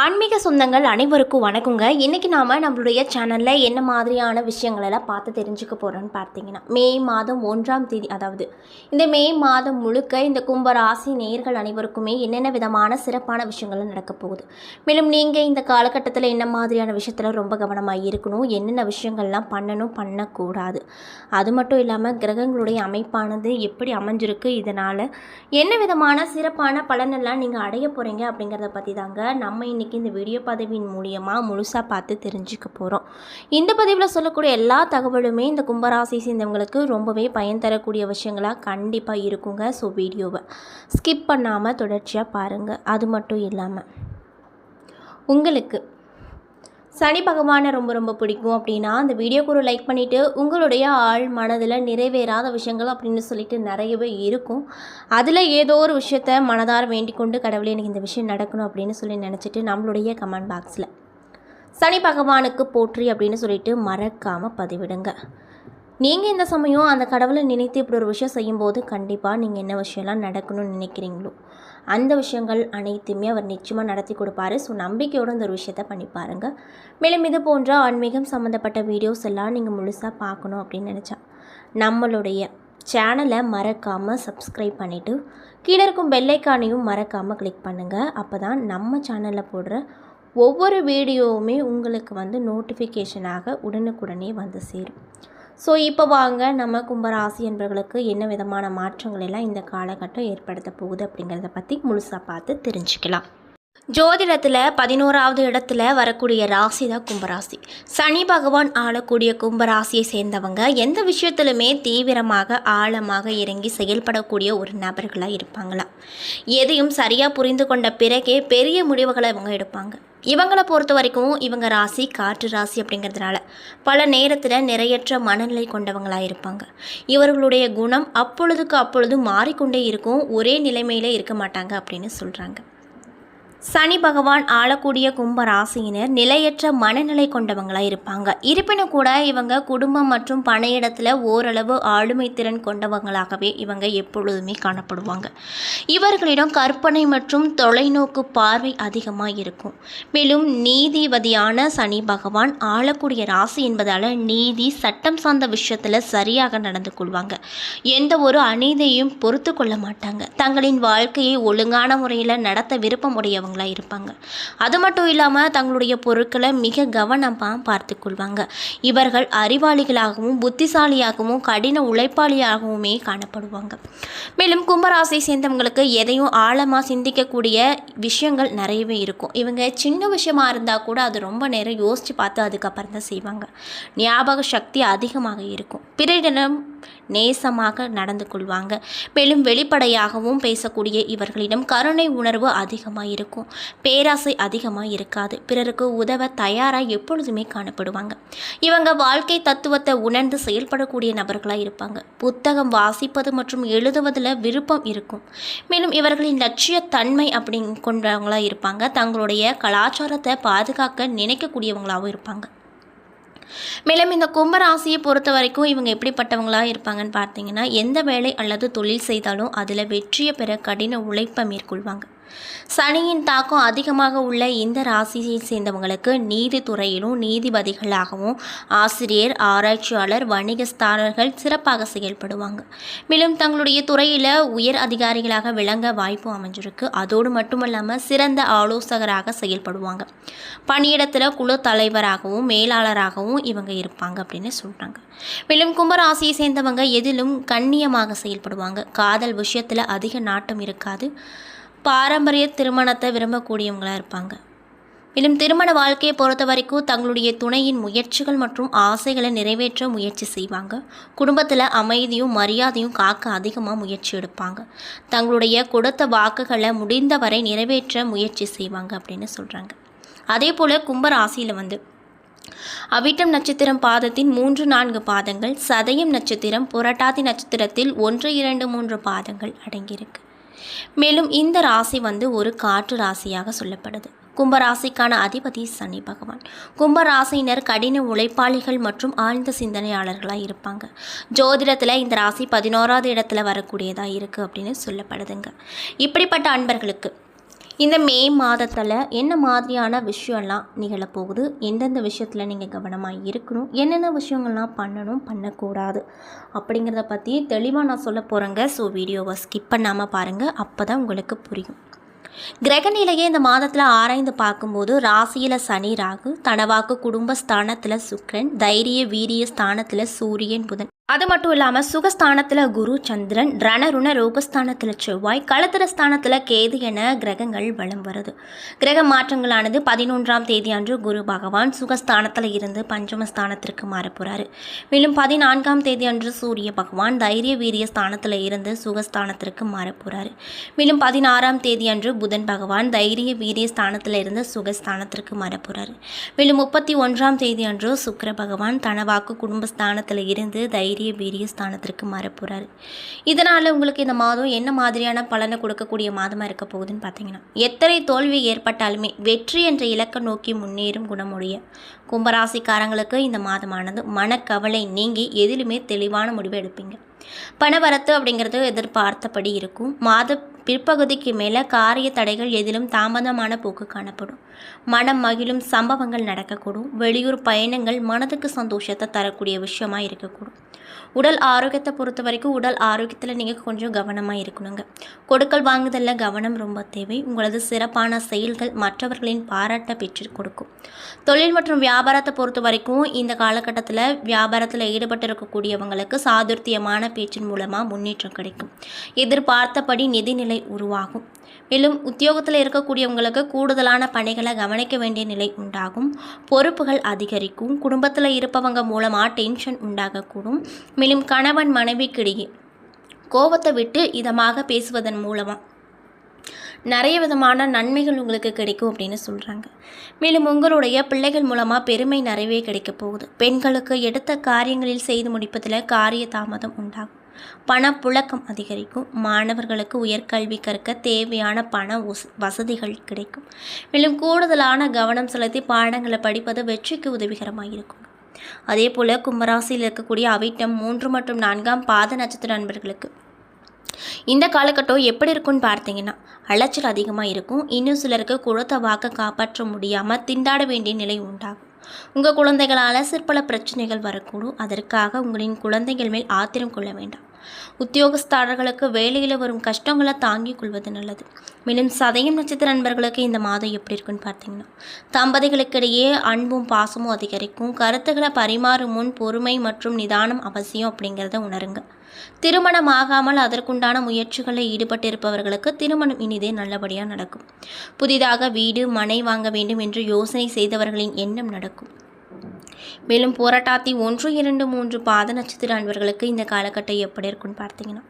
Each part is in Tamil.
ஆன்மீக சொந்தங்கள் அனைவருக்கும் வணக்கங்க. இன்றைக்கி நாம் நம்மளுடைய சேனலில் என்ன மாதிரியான விஷயங்களெல்லாம் பார்த்து தெரிஞ்சுக்க போகிறோன்னு பார்த்தீங்கன்னா மே மாதம் ஒன்றாம் தேதி அதாவது இந்த மே மாதம் முழுக்க இந்த கும்ப ராசி நேர்கள் அனைவருக்குமே என்னென்ன விதமான சிறப்பான விஷயங்கள் நடக்க போகுது? மேலும் நீங்கள் இந்த காலகட்டத்தில் என்ன மாதிரியான விஷயத்தில் ரொம்ப கவனமாக இருக்கணும்? என்னென்ன விஷயங்கள்லாம் பண்ணணும்? பண்ணக்கூடாது. அது மட்டும் இல்லாமல் கிரகங்களுடைய அமைப்பானது எப்படி அமைஞ்சிருக்கு? இதனால் என்ன விதமான சிறப்பான பலனெல்லாம் நீங்கள் அடைய போகிறீங்க அப்படிங்கிறத பற்றி தாங்க நம்ம இன்றைக்கி இந்த வீடியோ பதவியின் மூலியமாக முழுசாக பார்த்து தெரிஞ்சுக்க போகிறோம் இந்த பதிவில் சொல்லக்கூடிய எல்லா தகவலுமே இந்த கும்பராசி சேர்ந்தவங்களுக்கு ரொம்பவே பயன் தரக்கூடிய விஷயங்களாக கண்டிப்பாக இருக்குங்க. ஸோ வீடியோவை ஸ்கிப் பண்ணாமல் தொடர்ச்சியாக பாருங்கள் அது மட்டும் இல்லாமல் உங்களுக்கு சனி பகவானை ரொம்ப ரொம்ப பிடிக்கும் அப்படின்னா அந்த வீடியோக்கு ஒரு லைக் பண்ணிவிட்டு உங்களுடைய ஆள் மனதில் நிறைவேறாத விஷயங்கள் அப்படின்னு சொல்லிட்டு நிறையவே இருக்கும். அதில் ஏதோ ஒரு விஷயத்த மனதார வேண்டிக் கொண்டு கடவுளே எனக்கு இந்த விஷயம் நடக்கணும் அப்படின்னு சொல்லி நினச்சிட்டு நம்மளுடைய கமெண்ட் பாக்ஸில் சனி பகவானுக்கு போற்றி அப்படின்னு சொல்லிட்டு மறக்காமல் பதிவிடுங்க. நீங்கள் இந்த சமயம் அந்த கடவுளை நினைத்து இப்படி ஒரு விஷயம் செய்யும்போது கண்டிப்பாக நீங்கள் என்ன விஷயம்லாம் நடக்கணும்னு நினைக்கிறீங்களோ அந்த விஷயங்கள் அனைத்துமே அவர் நிச்சயமாக நடத்தி கொடுப்பாரு. ஸோ நம்பிக்கையோடு அந்த ஒரு விஷயத்த பண்ணி பாருங்கள் மேலும் இது போன்ற ஆன்மீகம் சம்மந்தப்பட்ட வீடியோஸ் எல்லாம் நீங்கள் முழுசாக பார்க்கணும் அப்படின்னு நினச்சா நம்மளுடைய சேனலை மறக்காமல் சப்ஸ்கிரைப் பண்ணிவிட்டு கீழே இருக்கும் பெல்லைக்கானையும் மறக்காமல் கிளிக் பண்ணுங்கள் அப்போ தான் நம்ம சேனலில் போடுற ஒவ்வொரு வீடியோவுமே உங்களுக்கு வந்து நோட்டிஃபிகேஷனாக உடனுக்குடனே வந்து சேரும். ஸோ இப்போ வாங்க நம்ம கும்பராசி என்பவர்களுக்கு என்ன விதமான மாற்றங்கள் எல்லாம் இந்த காலகட்டம் ஏற்படுத்த போகுது அப்படிங்கிறத பற்றி முழுசாக பார்த்து தெரிஞ்சுக்கலாம். ஜோதிடத்தில் பதினோராவது இடத்துல வரக்கூடிய ராசி தான் கும்பராசி. சனி பகவான் ஆளக்கூடிய கும்பராசியை சேர்ந்தவங்க எந்த விஷயத்திலுமே தீவிரமாக ஆழமாக இறங்கி செயல்படக்கூடிய ஒரு நபர்களாக இருப்பாங்களாம். எதையும் சரியாக புரிந்து கொண்ட பிறகே பெரிய முடிவுகளை இவங்க எடுப்பாங்க. இவங்களை பொறுத்த வரைக்கும் இவங்க ராசி காற்று ராசி அப்படிங்கிறதுனால பல நேரத்தில் நிறையற்ற மனநிலை கொண்டவங்களாக இருப்பாங்க. இவர்களுடைய குணம் அப்பொழுதுக்கு அப்பொழுது மாறிக்கொண்டே இருக்கும் ஒரே நிலைமையிலே இருக்க மாட்டாங்க அப்படின்னு சொல்கிறாங்க சனி பகவான் ஆளக்கூடிய கும்ப ராசியினர் நிலையற்ற மனநிலை கொண்டவங்களாக இருப்பாங்க. இருப்பினும் கூட இவங்க குடும்பம் மற்றும் பணியிடத்தில் ஓரளவு ஆளுமை திறன் கொண்டவங்களாகவே இவங்க எப்பொழுதுமே காணப்படுவாங்க. இவர்களிடம் கற்பனை மற்றும் தொலைநோக்கு பார்வை அதிகமாக இருக்கும். மேலும் நீதிபதியான சனி பகவான் ஆளக்கூடிய ராசி என்பதால் நீதி சட்டம் சார்ந்த விஷயத்தில் சரியாக நடந்து கொள்வாங்க. எந்த ஒரு அநீதியையும் பொறுத்து கொள்ள மாட்டாங்க. தங்களின் வாழ்க்கையை ஒழுங்கான முறையில் நடத்த விருப்பம் உடையவங்களாக இருப்பாங்க. அது மட்டும் இல்லாமல் தங்களுடைய பொருட்களை மிக கவனமாக பார்த்து கொள்வாங்க. இவர்கள் அறிவாளிகளாகவும் புத்திசாலியாகவும் கடின உழைப்பாளியாகவுமே காணப்படுவாங்க. மேலும் கும்பராசியை சேர்ந்தவங்களுக்கு எதையும் ஆழமாக சிந்திக்கக்கூடிய விஷயங்கள் நிறையவே இருக்கும். இவங்க சின்ன விஷயமா இருந்தால் கூட அது ரொம்ப நேரம் யோசித்து பார்த்து அதுக்கப்புறம் தான் செய்வாங்க. ஞாபக சக்தி அதிகமாக இருக்கும். பிறரிடம் நேசமாக நடந்து கொள்வாங்க. மேலும் வெளிப்படையாகவும் பேசக்கூடிய இவர்களிடம் கருணை உணர்வு அதிகமாக இருக்கும் பேராசை அதிகமாக இருக்காது பிறருக்கு உதவ தயாராக எப்பொழுதுமே காணப்படுவாங்க. இவங்க வாழ்க்கை தத்துவத்தை உணர்ந்து செயல்படக்கூடிய நபர்களாக இருப்பாங்க. புத்தகம் வாசிப்பது மற்றும் எழுதுவதில் விருப்பம் இருக்கும். மேலும் இவர்களின் லட்சிய தன்மை அப்படி கொண்டவங்களாக இருப்பாங்க. தங்களுடைய கலாச்சாரத்தை பாதுகாக்க நினைக்கக்கூடியவங்களாகவும் இருப்பாங்க. மேலும் இந்த கும்பராசியை பொறுத்த வரைக்கும் இவங்க எப்படிப்பட்டவங்களாக இருப்பாங்கன்னு பார்த்தீங்கன்னா எந்த வேலை அல்லது தொழில் செய்தாலும் அதில் வெற்றியை பெற கடின உழைப்பை மேற்கொள்வாங்க. சனியின் தாக்கம் அதிகமாக உள்ள இந்த ராசியை சேர்ந்தவங்களுக்கு நீதித்துறையிலும் நீதிபதிகளாகவும் ஆசிரியர் ஆராய்ச்சியாளர் வணிகஸ்தாரர்கள் சிறப்பாக செயல்படுவாங்க. மேலும் தங்களுடைய துறையில் உயர் அதிகாரிகளாக விளங்க வாய்ப்பு அமைஞ்சிருக்கு. அதோடு மட்டுமல்லாமல் சிறந்த ஆலோசகராக செயல்படுவாங்க. பணியிடத்தில் குழு தலைவராகவும் மேலாளராகவும் இவங்க இருப்பாங்க அப்படின்னு சொல்கிறாங்க மேலும் கும்பராசியை சேர்ந்தவங்க எதிலும் கண்ணியமாக செயல்படுவாங்க. காதல் விஷயத்தில் அதிக நாட்டம் இருக்காது. பாரம்பரிய திருமணத்தை விரும்பக்கூடியவங்களாக இருப்பாங்க. மேலும் திருமண வாழ்க்கையை பொறுத்த வரைக்கும் தங்களுடைய துணையின் முயற்சிகள் மற்றும் ஆசைகளை நிறைவேற்ற முயற்சி செய்வாங்க. குடும்பத்தில் அமைதியும் மரியாதையும் காக்க அதிகமாக முயற்சி எடுப்பாங்க. தங்களுடைய கொடுத்த வாக்குகளை முடிந்தவரை நிறைவேற்ற முயற்சி செய்வாங்க அப்படின்னு சொல்கிறாங்க அதே போல் கும்பராசியில் வந்து அவிட்டம் நட்சத்திரம் பாதத்தின் மூன்று நான்கு பாதங்கள் சதயம் நட்சத்திரம் புரட்டாதி நட்சத்திரத்தில் ஒன்று இரண்டு மூன்று பாதங்கள் அடங்கியிருக்கு. மேலும் இந்த ராசி வந்து ஒரு காற்று ராசியாக சொல்லப்படுது. கும்பராசிக்கான அதிபதி சனி பகவான். கும்பராசினர் கடின உழைப்பாளிகள் மற்றும் ஆழ்ந்த சிந்தனையாளர்களாக இருப்பாங்க. ஜோதிடத்தில் இந்த ராசி பதினோராவது இடத்துல வரக்கூடியதாக இருக்குது அப்படின்னு சொல்லப்படுதுங்க. இப்படிப்பட்ட அன்பர்களுக்கு இந்த மே மாதத்தில் என்ன மாதிரியான விஷயம்லாம் நிகழப்போகுது? எந்தெந்த விஷயத்தில் நீங்கள் கவனமாக இருக்கணும்? என்னென்ன விஷயங்கள்லாம் பண்ணணும்? பண்ணக்கூடாது? அப்படிங்கிறத பற்றி தெளிவாக நான் சொல்ல போகிறேங்க ஸோ வீடியோவை ஸ்கிப் பண்ணாமல் பாருங்கள் அப்போ தான் உங்களுக்கு புரியும். கிரகநிலையை இந்த மாதத்தில் ஆராய்ந்து பார்க்கும்போது ராசியில் சனி ராகு தனவாக்கு குடும்ப ஸ்தானத்தில் சுக்கிரன் தைரிய வீரிய ஸ்தானத்தில் சூரியன் புதன் அது மட்டும் இல்லாமல் சுகஸ்தானத்தில் குரு சந்திரன் ரணருண ரோகஸ்தானத்தில் செவ்வாய் களத்திர ஸ்தானத்தில் கேது என கிரகங்கள் வலம் வருது. கிரக மாற்றங்களானது பதினொன்றாம் தேதி அன்று குரு பகவான் சுகஸ்தானத்தில் இருந்து பஞ்சமஸ்தானத்திற்கு மாறப்போகிறாரு மேலும் பதினான்காம் தேதி அன்று சூரிய பகவான் தைரிய வீரிய ஸ்தானத்தில் இருந்து சுகஸ்தானத்திற்கு மாறப்போகிறாரு மேலும் பதினாறாம் தேதி அன்று புதன் பகவான் தைரிய வீரிய ஸ்தானத்தில் இருந்து சுகஸ்தானத்திற்கு மாறப்போகிறாரு மேலும் முப்பத்தி ஒன்றாம் தேதி அன்று சுக்கர பகவான் தனவாக்கு குடும்பஸ்தானத்தில் இருந்து தைரிய பெரிய வீரிய ஸ்தானத்திற்கு மாறப்போகிறாரு இதனால் உங்களுக்கு இந்த மாதம் என்ன மாதிரியான பலனை கொடுக்கக்கூடிய மாதமாக இருக்க போகுதுன்னு பார்த்தீங்கன்னா எத்தனை தோல்வி ஏற்பட்டாலுமே வெற்றி என்ற இலக்கை நோக்கி முன்னேறும் குணமுடைய கும்பராசிக்காரங்களுக்கு இந்த மாதமானது மனக்கவலை நீங்கி எதிலுமே தெளிவான முடிவை எடுப்பீங்க. பணவரத்து அப்படிங்கிறது எதிர்பார்த்தபடி இருக்கும். மாத பிற்பகுதிக்கு மேலே காரிய தடைகள் எதிலும் தாமதமான போக்கு காணப்படும். மனம் மகிழும் சம்பவங்கள் நடக்கக்கூடும். வெளியூர் பயணங்கள் மனதுக்கு சந்தோஷத்தை தரக்கூடிய விஷயமா இருக்கக்கூடும். உடல் ஆரோக்கியத்தை பொறுத்த வரைக்கும் உடல் ஆரோக்கியத்தில் நீங்கள் கொஞ்சம் கவனமாக இருக்கணுங்க. கொடுக்கல் வாங்குதலில் கவனம் ரொம்ப தேவை. உங்களது சிறப்பான செயல்கள் மற்றவர்களின் பாராட்டை பெற்று கொடுக்கும். தொழில் மற்றும் வியாபாரத்தை பொறுத்த வரைக்கும் இந்த காலகட்டத்தில் வியாபாரத்தில் ஈடுபட்டு இருக்கக்கூடியவங்களுக்கு சாதுர்த்தியமான பேச்சின் மூலமாக முன்னேற்றம் கிடைக்கும். எதிர்பார்த்தபடி நிதிநிலை உருவாகும். மேலும் உத்தியோகத்தில் இருக்கக்கூடியவங்களுக்கு கூடுதலான பணிகளை கவனிக்க வேண்டிய நிலை உண்டாகும். பொறுப்புகள் அதிகரிக்கும். குடும்பத்தில் இருப்பவங்க மூலமாக டென்ஷன் உண்டாகக்கூடும். மேலும் கணவன் மனைவிக்கிடையே கோபத்தை விட்டு இதமாக பேசுவதன் மூலமாக நிறைய விதமான நன்மைகள் உங்களுக்கு கிடைக்கும் அப்படின்னு சொல்கிறாங்க மேலும் உங்களுடைய பிள்ளைகள் மூலமாக பெருமை நிறைவே கிடைக்க போகுது. பெண்களுக்கு எடுத்த காரியங்களில் செய்து முடிப்பதில் காரிய தாமதம் உண்டாகும். பணப்புழக்கம் அதிகரிக்கும். மாணவர்களுக்கு உயர்கல்வி கற்க தேவையான பண வசதிகள் கிடைக்கும். மேலும் கூடுதலான கவனம் செலுத்தி பாடங்களை படிப்பது வெற்றிக்கு உதவிகரமாக இருக்கும். அதே போல் கும்பராசியில் இருக்கக்கூடிய அவிட்டம் மூன்று மற்றும் நான்காம் பாத நட்சத்திர நண்பர்களுக்கு. இந்த காலகட்டம் எப்படி இருக்கும்னு பார்த்தீங்கன்னா அலைச்சல் அதிகமாக இருக்கும். இன்னும் சிலருக்கு குளத்த வாக்க காப்பாற்ற முடியாமல் திண்டாட வேண்டிய நிலை உண்டாகும். உங்கள் குழந்தைகளால் சிற்பல பிரச்சனைகள் வரக்கூடும். அதற்காக உங்களின் குழந்தைகள் மேல் ஆத்திரம் கொள்ள வேண்டாம். உத்தியோகஸ்தாரர்களுக்கு வேலையில் வரும் கஷ்டங்களை தாங்கிக் கொள்வது நல்லது. மேலும் சதயம் நட்சத்திர நண்பர்களுக்கு இந்த மாதம் எப்படி இருக்குன்னு பார்த்தீங்கன்னா தம்பதிகளுக்கிடையே அன்பும் பாசமும் அதிகரிக்கும். கருத்துக்களை பரிமாறும் முன் பொறுமை மற்றும் நிதானம் அவசியம் அப்படிங்கிறத உணருங்க. திருமணம் ஆகாமல் அதற்குண்டான முயற்சிகளில் ஈடுபட்டிருப்பவர்களுக்கு திருமணம் இனிதே நல்லபடியாக நடக்கும். புதிதாக வீடு மனை வாங்க வேண்டும் என்று யோசனை செய்தவர்களின் எண்ணம் நடக்கும். மேலும் போராட்டாத்தி ஒன்று இரண்டு மூன்று பாத நட்சத்திர அன்பர்களுக்கு இந்த காலகட்டம் எப்படி இருக்குன்னு பார்த்தீங்கன்னா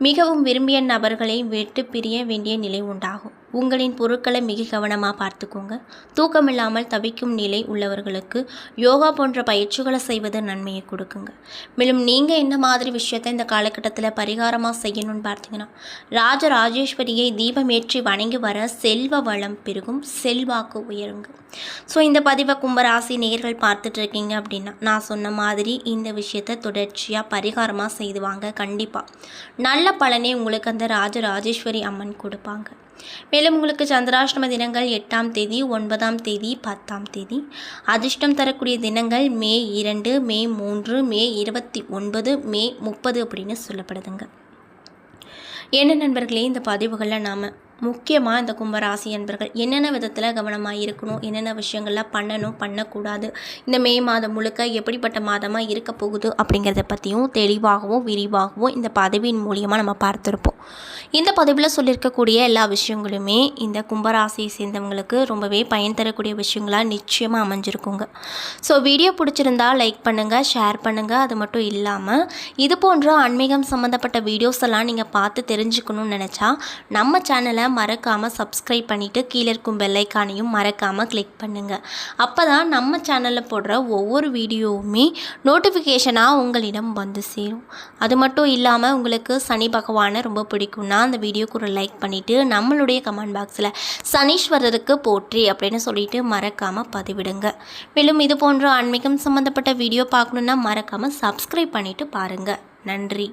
மிகவும் விரும்பிய நபர்களை விட்டு பிரிய வேண்டிய நிலை உண்டாகும். உங்களின் பொருட்களை மிக கவனமாக பார்த்துக்கோங்க. தூக்கமில்லாமல் தவிக்கும் நிலை உள்ளவர்களுக்கு யோகா போன்ற பயிற்சிகளை செய்வது நன்மையை கொடுக்குங்க. மேலும் நீங்கள் என்ன மாதிரி விஷயத்தை இந்த காலகட்டத்தில் பரிகாரமாக செய்யணும்னு பார்த்தீங்கன்னா ராஜ ராஜராஜேஸ்வரியை தீபமேற்றி வணங்கி வர செல்வ வளம் பெருகும் செல்வாக்கு உயருங்க. ஸோ இந்த பதிவை கும்பராசி நேர்கள் பார்த்துட்டு இருக்கீங்க அப்படின்னா நான் சொன்ன மாதிரி இந்த விஷயத்தை தொடர்ச்சியாக பரிகாரமாக செய்துவாங்க கண்டிப்பாக நல்ல பலனே உங்களுக்கு அந்த ராஜ ராஜேஸ்வரி அம்மன் கொடுப்பாங்க. மேலும் உங்களுக்கு சந்திராஷ்டம தினங்கள் எட்டாம் தேதி ஒன்பதாம் தேதி பத்தாம் தேதி. அதிர்ஷ்டம் தரக்கூடிய தினங்கள் மே இரண்டு மே மூன்று மே இருபத்தி ஒன்பது மே முப்பது அப்படின்னு சொல்லப்படுதுங்க. என்ன நண்பர்களே இந்த பதிவுகளில் நாம் முக்கியமாக இந்த கும்பராசி அன்பர்கள் என்னென்ன விதத்தில் கவனமாக இருக்கணும் என்னென்ன விஷயங்கள்லாம் பண்ணணும் பண்ணக்கூடாது இந்த மே மாதம் முழுக்க எப்படிப்பட்ட மாதமாக இருக்க போகுது அப்படிங்கிறத பற்றியும் தெளிவாகவும் விரிவாகவும் இந்த பதவியின் மூலியமாக நம்ம பார்த்துருப்போம். இந்த பதவியில் சொல்லியிருக்கக்கூடிய எல்லா விஷயங்களுமே இந்த கும்பராசியை சேர்ந்தவங்களுக்கு ரொம்பவே பயன் தரக்கூடிய விஷயங்களாக நிச்சயமாக அமைஞ்சிருக்குங்க. ஸோ வீடியோ பிடிச்சிருந்தா லைக் பண்ணுங்கள் ஷேர் பண்ணுங்கள் அது மட்டும் இல்லாமல் இது போன்ற ஆன்மீகம் சம்மந்தப்பட்ட வீடியோஸ் எல்லாம் நீங்கள் பார்த்து தெரிஞ்சுக்கணும்னு நினச்சா நம்ம சேனலை மறக்காமல் சப்ஸ்கிரைப் பண்ணிவிட்டு கீழே இருக்கும் பெல்லைக்கானையும் மறக்காமல் கிளிக் பண்ணுங்கள் அப்போ தான் நம்ம சேனலில் போடுற ஒவ்வொரு வீடியோவுமே நோட்டிஃபிகேஷனாக உங்களிடம் வந்து சேரும். அது மட்டும் இல்லாமல் உங்களுக்கு சனி பகவானை ரொம்ப பிடிக்கும்னா அந்த வீடியோக்கு ஒரு லைக் பண்ணிவிட்டு நம்மளுடைய கமெண்ட் பாக்ஸில் சனீஸ்வரருக்கு போற்றி அப்படின்னு சொல்லிட்டு மறக்காமல் பதிவிடுங்க. மேலும் இது போன்ற ஆன்மீகம் சம்மந்தப்பட்ட வீடியோ பார்க்கணுன்னா மறக்காமல் சப்ஸ்கிரைப் பண்ணிவிட்டு பாருங்கள் நன்றி.